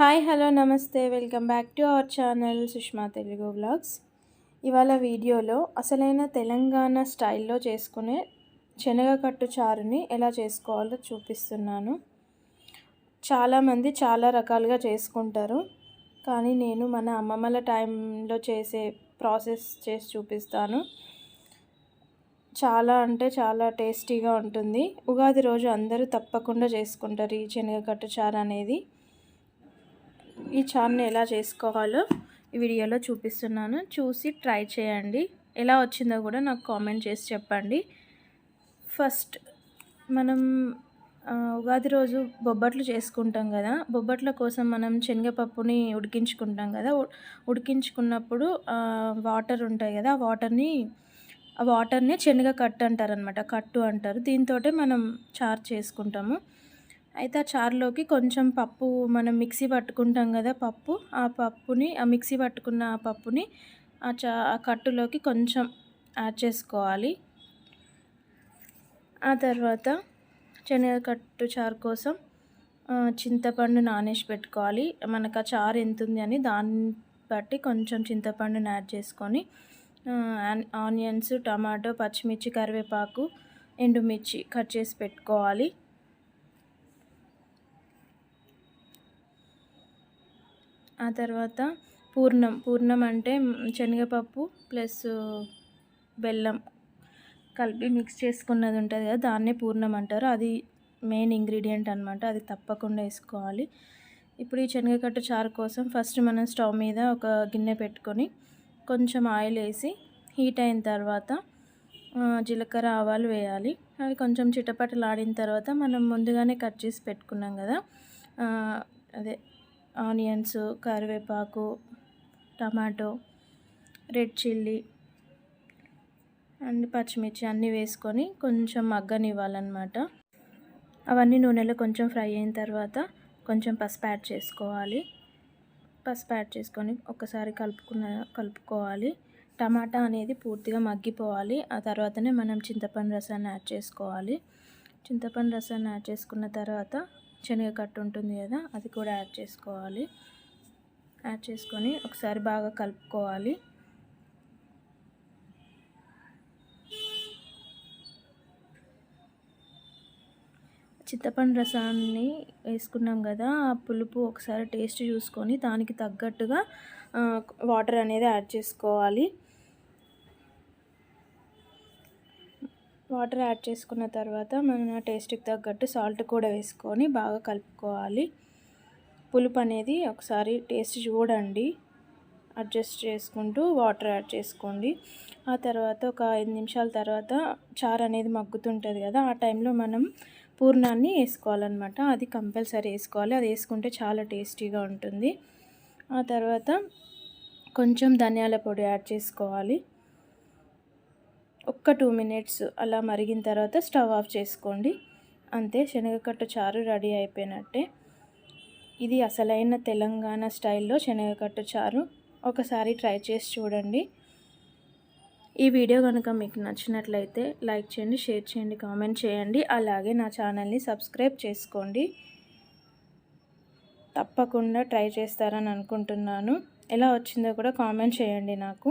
Hi hello నమస్తే. Welcome back to our channel Sushma Telugu vlogs. ఇవాళ వీడియోలో అసలైన తెలంగాణ స్టైల్లో చేసుకునే శనగకట్టు చారుని ఎలా చేసుకోవాలో చూపిస్తున్నాను. చాలామంది చాలా రకాలుగా చేసుకుంటారు కానీ నేను మన అమ్మమ్మల టైంలో చేసే ప్రాసెస్ చేసి చూపిస్తాను. చాలా అంటే చాలా టేస్టీగా ఉంటుంది. ఉగాది రోజు అందరూ తప్పకుండా చేసుకుంటారు ఈ శనగకట్టు చారు అనేది. ఈ చార్ని ఎలా చేసుకోవాలో ఈ వీడియోలో చూపిస్తున్నాను. చూసి ట్రై చేయండి. ఎలా వచ్చిందో కూడా నాకు కామెంట్ చేసి చెప్పండి. ఫస్ట్ మనం ఉగాది రోజు బొబ్బట్లు చేసుకుంటాం కదా. బొబ్బట్ల కోసం మనం శనగపప్పుని ఉడికించుకుంటాం కదా. ఉడికించుకున్నప్పుడు వాటర్ ఉంటాయి కదా. ఆ వాటర్ని ఆ వాటర్ని శనగ కట్టు అంటారు అనమాట కట్టు అంటారు. దీంతో మనం చారు చేసుకుంటాము. అయితే ఆ చారులోకి కొంచెం పప్పు మనం మిక్సీ పట్టుకుంటాం కదా పప్పు ఆ పప్పుని ఆ మిక్సీ పట్టుకున్న ఆ పప్పుని ఆ చా ఆ కట్టులోకి కొంచెం యాడ్ చేసుకోవాలి. ఆ తర్వాత శనగకట్టు చారు కోసం చింతపండు నానేసి పెట్టుకోవాలి. మనకు ఆ చారు ఎంత ఉంది అని దాన్ని బట్టి కొంచెం చింతపండుని యాడ్ చేసుకొని ఆనియన్స్ టమాటో పచ్చిమిర్చి కరివేపాకు ఎండుమిర్చి కట్ చేసి పెట్టుకోవాలి. ఆ తర్వాత పూర్ణం. పూర్ణం అంటే శనగపప్పు ప్లస్ బెల్లం కలిపి మిక్స్ చేసుకున్నది ఉంటుంది కదా దాన్నే పూర్ణం అంటారు. అది మెయిన్ ఇంగ్రీడియంట్ అనమాట అది తప్పకుండా వేసుకోవాలి. ఇప్పుడు ఈ శనగకట్ట చారు కోసం ఫస్ట్ మనం స్టవ్ మీద ఒక గిన్నె పెట్టుకొని కొంచెం ఆయిల్ వేసి హీట్ అయిన తర్వాత జీలకర్ర ఆవాలు వేయాలి. అవి కొంచెం చిటపటలాడిన తర్వాత మనం ముందుగానే కట్ చేసి పెట్టుకున్నాం కదా అదే ఆనియన్స్ కరివేపాకు టమాటో రెడ్ చిల్లీ అండ్ పచ్చిమిర్చి అన్నీ వేసుకొని కొంచెం మగ్గనివ్వాలన్నమాట. అవన్నీ నూనెలో కొంచెం ఫ్రై అయిన తర్వాత కొంచెం పసుపు యాడ్ చేసుకోవాలి. పసుపు యాడ్ చేసుకొని ఒకసారి కలుపుకున్న కలుపుకోవాలి. టమాటా అనేది పూర్తిగా మగ్గిపోవాలి. ఆ తర్వాతనే మనం చింతపండు రసాన్ని యాడ్ చేసుకోవాలి. చింతపండు రసాన్ని యాడ్ చేసుకున్న తర్వాత శనగకట్టు ఉంటుంది కదా అది కూడా యాడ్ చేసుకోవాలి. యాడ్ చేసుకొని ఒకసారి బాగా కలుపుకోవాలి. చింతపండు రసాన్ని వేసుకున్నాం కదా ఆ పులుపు ఒకసారి టేస్ట్ చూసుకొని దానికి తగ్గట్టుగా వాటర్ అనేది యాడ్ చేసుకోవాలి. వాటర్ యాడ్ చేసుకున్న తర్వాత మన టేస్ట్కి తగ్గట్టు సాల్ట్ కూడా వేసుకొని బాగా కలుపుకోవాలి. పులుపు అనేది ఒకసారి టేస్ట్ చూడండి. అడ్జస్ట్ చేసుకుంటూ వాటర్ యాడ్ చేసుకోండి. ఆ తర్వాత ఒక ఐదు నిమిషాల తర్వాత చారు అనేది మగ్గుతుంటుంది కదా ఆ టైంలో మనం పూర్ణాన్ని వేసుకోవాలన్నమాట. అది కంపల్సరీ వేసుకోవాలి. అది వేసుకుంటే చాలా టేస్టీగా ఉంటుంది. ఆ తర్వాత కొంచెం ధనియాల పొడి యాడ్ చేసుకోవాలి. ఒక్క టూ మినిట్స్ అలా మరిగిన తర్వాత స్టవ్ ఆఫ్ చేసుకోండి. అంతే శనగకట్టు చారు రెడీ అయిపోయినట్టే. ఇది అసలైన తెలంగాణ స్టైల్లో శనగకట్టు చారు. ఒకసారి ట్రై చేసి చూడండి. ఈ వీడియో కనుక మీకు నచ్చినట్లయితే లైక్ చేయండి షేర్ చేయండి కామెంట్ చేయండి. అలాగే నా ఛానల్ని సబ్స్క్రైబ్ చేసుకోండి. తప్పకుండా ట్రై చేస్తారని అనుకుంటున్నాను. ఎలా వచ్చిందో కూడా కామెంట్ చేయండి నాకు.